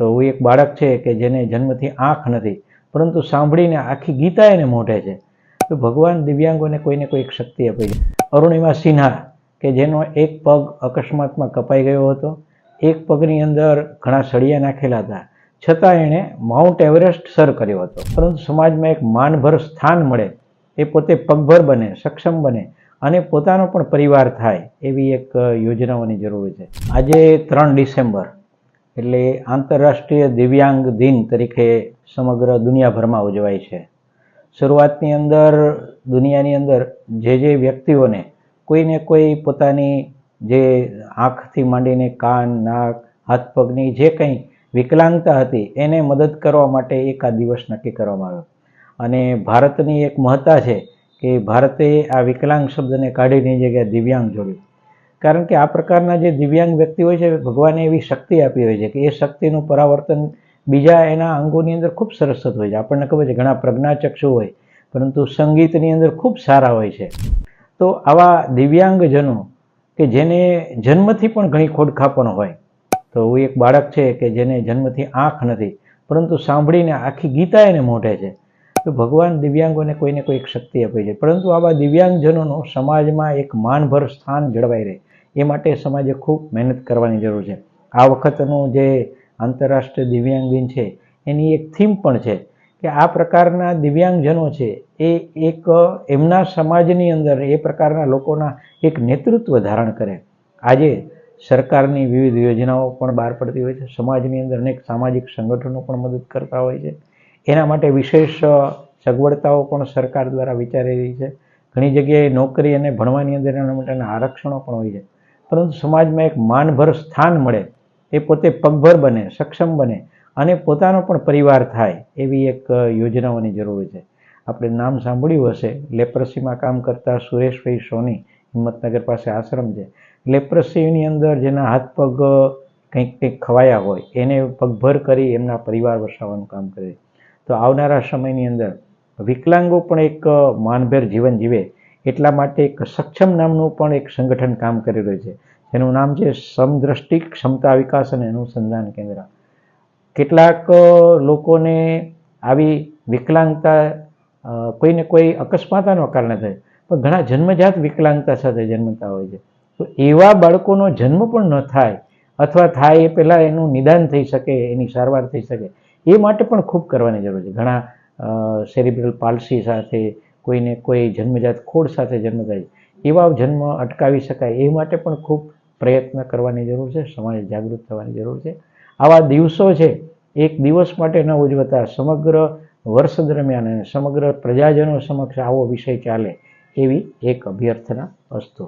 તો હું એક બાળક છે કે જેને જન્મથી આંખ નથી, પરંતુ સાંભળીને આખી ગીતા એને મોઢે છે. તો ભગવાન દિવ્યાંગોને કોઈને કોઈ એક શક્તિ આપી છે. અરુણિમા સિન્હા, કે જેનો એક પગ અકસ્માતમાં કપાઈ ગયો હતો, એક પગની અંદર ઘણા સળિયા નાખેલા હતા. છતાં એણે માઉન્ટ એવરેસ્ટ સર કર્યો હતો. પરંતુ સમાજમાં એક માનભર સ્થાન મળે, એ પોતે પગભર બને, સક્ષમ બને અને પોતાનો પણ પરિવાર થાય, એવી એક યોજનાઓની જરૂર છે. આજે ત્રણ ડિસેમ્બર એટલે આંતરરાષ્ટ્રીય દિવ્યાંગ દિન તરીકે સમગ્ર દુનિયાભરમાં ઉજવાય છે. શરૂઆતની અંદર, દુનિયાની અંદર જે જે વ્યક્તિઓને કોઈને કોઈ પોતાની જે આંખથી માંડીને કાન, નાક, હાથ, પગની જે કંઈ વિકલાંગતા હતી, એને મદદ કરવા માટે એક આ દિવસ નક્કી કરવામાં આવ્યો. અને ભારતની એક મહત્તા છે કે ભારતે આ વિકલાંગ શબ્દને કાઢીની જગ્યાએ દિવ્યાંગ જોડ્યું. કારણ કે આ પ્રકારના જે દિવ્યાંગ વ્યક્તિ હોય છે, ભગવાને એવી શક્તિ આપી હોય છે કે એ શક્તિનું પરાવર્તન બીજા એના અંગોની અંદર ખૂબ સરસ થતું હોય છે. આપણને ખબર છે, ઘણા પ્રજ્ઞાચક્ષુ હોય, પરંતુ સંગીતની અંદર ખૂબ સારા હોય છે. તો આવા દિવ્યાંગજનો કે જેને જન્મથી પણ ઘણી ખોડખા પણ હોય, તો એક બાળક છે કે જેને જન્મથી આંખ નથી, પરંતુ સાંભળીને આખી ગીતા એને મોઢે છે, તો ભગવાન દિવ્યાંગોને કોઈને કોઈ એક શક્તિ આપી છે. પરંતુ આવા દિવ્યાંગજનોનો સમાજમાં એક માનભર સ્થાન જળવાઈ રહે. એ માટે સમાજે ખૂબ મહેનત કરવાની જરૂર છે. આ વખતનું જે આંતરરાષ્ટ્રીય દિવ્યાંગ દિન છે, એની એક થીમ પણ છે કે આ પ્રકારના દિવ્યાંગજનો છે, એ એક એમના સમાજની અંદર એ પ્રકારના લોકોના એક નેતૃત્વ ધારણ કરે. આજે સરકારની વિવિધ યોજનાઓ પણ બહાર પડતી હોય છે, સમાજની અંદર અનેક સામાજિક સંગઠનો પણ મદદ કરતા હોય છે. એના માટે વિશેષ સગવડતાઓ પણ સરકાર દ્વારા વિચારી રહી છે. ઘણી જગ્યાએ નોકરી અને ભણવાની અંદર એના માટેના આરક્ષણો પણ હોય છે. પરંતુ સમાજમાં એક માનભર સ્થાન મળે, એ પોતે પગભર બને, સક્ષમ બને અને પોતાનો પણ પરિવાર થાય એવી એક યોજનાઓની જરૂર છે. આપણે નામ સાંભળ્યું હશે, લેપ્રસીમાં કામ કરતા સુરેશભાઈ સોની, હિંમતનગર પાસે આશ્રમ છે. લેપ્રસીની અંદર જેના હાથ પગ કંઈક કંઈક ખવાયા હોય, એને પગભર કરી એમના પરિવાર વસાવવાનું કામ કરે. તો આવનારા સમયની અંદર વિકલાંગો પણ એક માનભેર જીવન જીવે એટલા માટે એક સક્ષમ નામનું પણ એક સંગઠન કામ કરી રહ્યું છે. જેનું નામ છે સમદ્રષ્ટિ ક્ષમતા વિકાસ અને અનુસંધાન કેન્દ્ર. કેટલાક લોકોને આવી વિકલાંગતા કોઈને કોઈ અકસ્માતાનો કારણે થાય, પણ ઘણા જન્મજાત વિકલાંગતા સાથે જન્મતા હોય છે. તો એવા બાળકોનો જન્મ પણ ન થાય, અથવા થાય એ પહેલાં એનું નિદાન થઈ શકે, એની સારવાર થઈ શકે, એ માટે પણ ખૂબ કરવાની જરૂર છે. ઘણા સેરિબ્રલ પાલસી સાથે કોઈને કોઈ જન્મજાત ખોડ સાથે જન્મ થાય એવા જન્મ અટકાવી શકાય એ માટે પણ ખૂબ પ્રયત્ન કરવાની જરૂર છે, સમાજ જાગૃત થવાની જરૂર છે. આવા દિવસો છે, એક દિવસ માટે ન ઉજવતા, સમગ્ર વર્ષ દરમિયાન અને સમગ્ર પ્રજાજનો સમક્ષ આવો વિષય ચાલે એવી એક અભ્યર્થના અસ્તુ